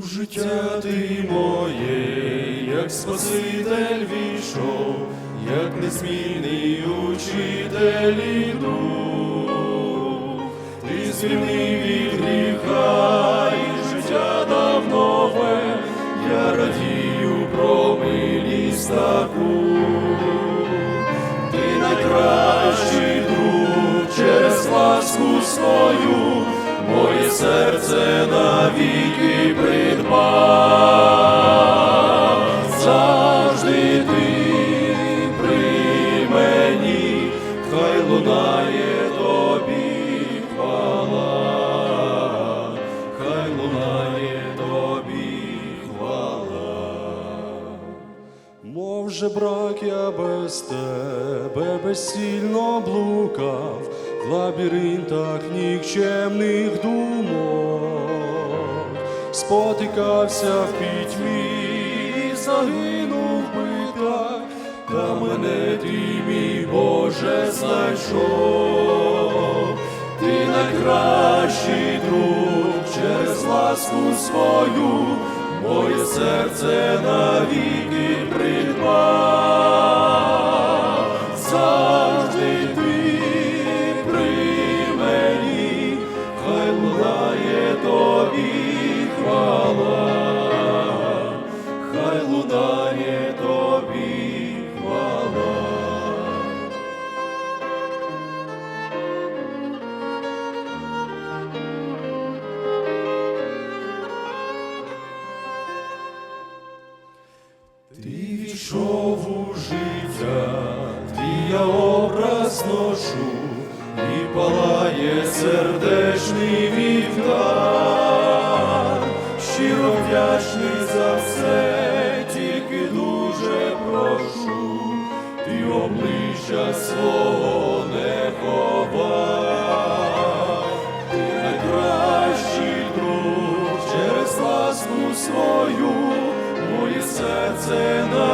життя ти моє, як Спаситель війшов, як незмінний учитель і. Ти звільнив від гріха і життя дав нове, я радію про милість таку. Ти найкращий друг через ласку свою, моє серце навіки Мов же брак я без тебе безсильно блукав? В лабіринтах нікчемних думок, спотикався в пітьмі, загинув би так, та мене ти, мій Боже, знайшов. Ти найкращий друг через ласку свою, моє серце навіки придбав. Ти війшов у життя, твій я образ ношу, і палає сердечний вівтар, щиро вдячний за все, тільки дуже прошу, ти обличчя свого не ховай, ти найкращий друг через власну свою серце на.